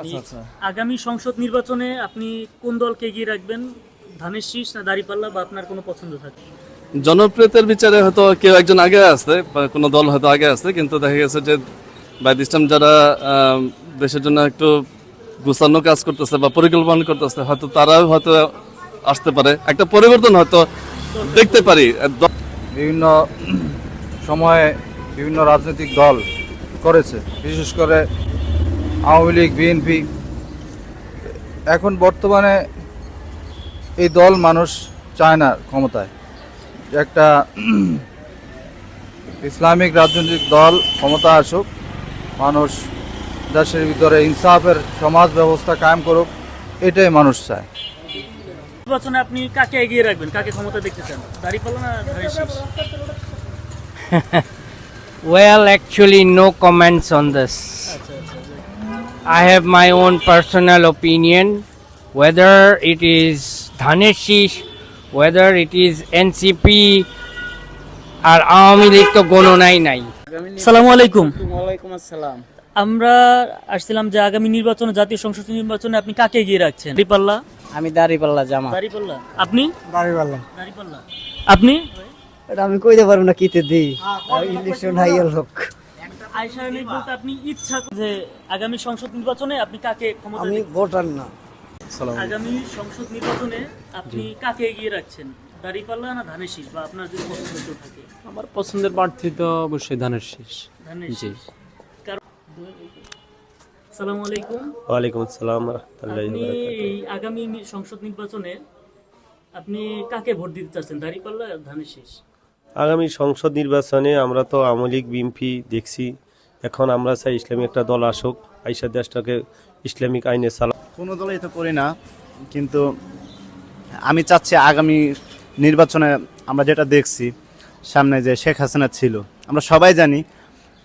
আচ্ছা আচ্ছা। আগামী সংসদ নির্বাচনে আপনি কোন দলকে এগিয়ে রাখবেন? ধানের শীষ না দাঁড়িপাল্লা বা আপনার কোনো পছন্দ থাকে? জনপ্রিয়তার বিচারে হয়তো কেউ একজন আগে আছে বা কোনো দল হয়তো আগে আছে কিন্তু দেখা গেছে যে বাইদ ইসলাম যারা দেশের জন্য একটু গুছানো কাজ করতেছে বা পরিকল্পনা করতেছে হয়তো তারাও হয়তো আসতে পারে। একটা পরিবর্তন হয়তো দেখতে পারি। বিভিন্ন সময়ে বিভিন্ন রাজনৈতিক দল করেছে বিশেষ করে আওয়ামী লীগ বিএনপি। এখন বর্তমানে এই দল মানুষ চায় না ক্ষমতায়। একটা ইসলামিক রাজনৈতিক দল ক্ষমতা আসুক মানুষ দেশের ভিতরে ইনসাফের সমাজ ব্যবস্থা কায়েম করুক এটাই মানুষ চায়। নির্বাচনে আপনি কাকে এগিয়ে রাখবেন? কাকে ক্ষমতা দেখতে চান? দাঁড়িপাল্লা না Well, actually, no comments on this. I have my own personal opinion. Whether it is Dhaneshish, whether it is NCP, আর আওয়ামী লীগ তো গণনাই নাই। সালামু আলাইকুম। ওয়ালাইকুম আসসালাম। আমরা আসছিলাম যে আগামী নির্বাচনে জাতীয় সংসদ নির্বাচনে আপনি কাকে এগিয়ে রাখছেন? দাঁড়িপাল্লা? আমি দাঁড়িপাল্লা জামা দাঁড়িপাল্লা। আপনি? বাড়িওয়ালা দাঁড়িপাল্লা। আপনি? এটা আমি কইতে পারব না কিতে দিই? ইলেকশন হাইয়ার লোক। আয়সা আলী বলতে আপনি ইচ্ছা যে আগামী সংসদ নির্বাচনে আপনি কাকে ক্ষমতা আমি দেখতে- ভোটার না। আগামী সংসদ নির্বাচনে আপনি কাকে এগিয়ে রাখছেন? দাঁড়িপাল্লা না ধানের শীষ? বা আপনার যদি পছন্দ কেউ থাকে? আমার পছন্দের প্রার্থী তো অবশ্যই ধানের শীষ। ধানের আসসালামু আলাইকুম। ওয়ালাইকুম আসসালাম আপনি আগামী সংসদ নির্বাচনে আপনি কাকে ভোট দিতে চাচ্ছেন? দাঁড়িপাল্লা আর ধানের শীষ? আগামী সংসদ নির্বাচনে আমরা তো আওয়ামী লীগ বিএনপি দেখছি। এখন আমরা চাই ইসলামিক একটা দল আসুক আইসা দেশটাকে ইসলামিক আইনে চালা কোনো দলই তো করি না কিন্তু আমি চাচ্ছি আগামী নির্বাচনে আমরা যেটা দেখছি সামনে যে শেখ হাসিনা ছিল। আমরা সবাই জানি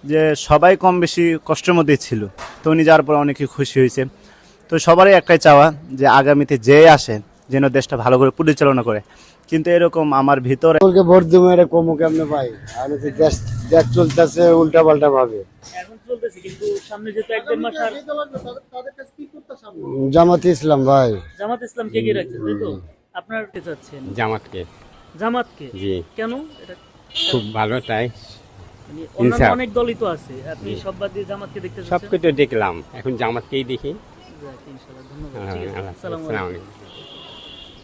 যে সবাই কম বেশি কষ্টের মধ্যেই ছিল। তো উনি যাওয়ার পর অনেকে খুশি হয়েছে। তো সবারই একটাই চাওয়া যে আগামীতে যে আসে যেন দেশটা ভালো করে পরিচালনা করে। কিন্তু এরকম আমার ভিতরে ভোট দিব এর কমু কেমনে ভাই আমি তো দেশ দেশ চলতেছে উল্টা পাল্টা ভাবে জামাতে ইসলাম ভাই। জামাত ইসলাম কে এগিয়ে রাখছেন তাই তো? আপনার কে চাচ্ছেন? জামাতকে। জামাতকে জি। কেন? এটা খুব ভালো তাই। মানে। অনেক দলই তো আছে আপনি সব বাদ দিয়ে জামাতকে দেখতে সব চাচ্ছেন কিছু দেখলাম এখন জামাতকেই দেখি। ধন্যবাদ। হ্যাঁ, আসসালামু আলাইকুম। আলাইকুম।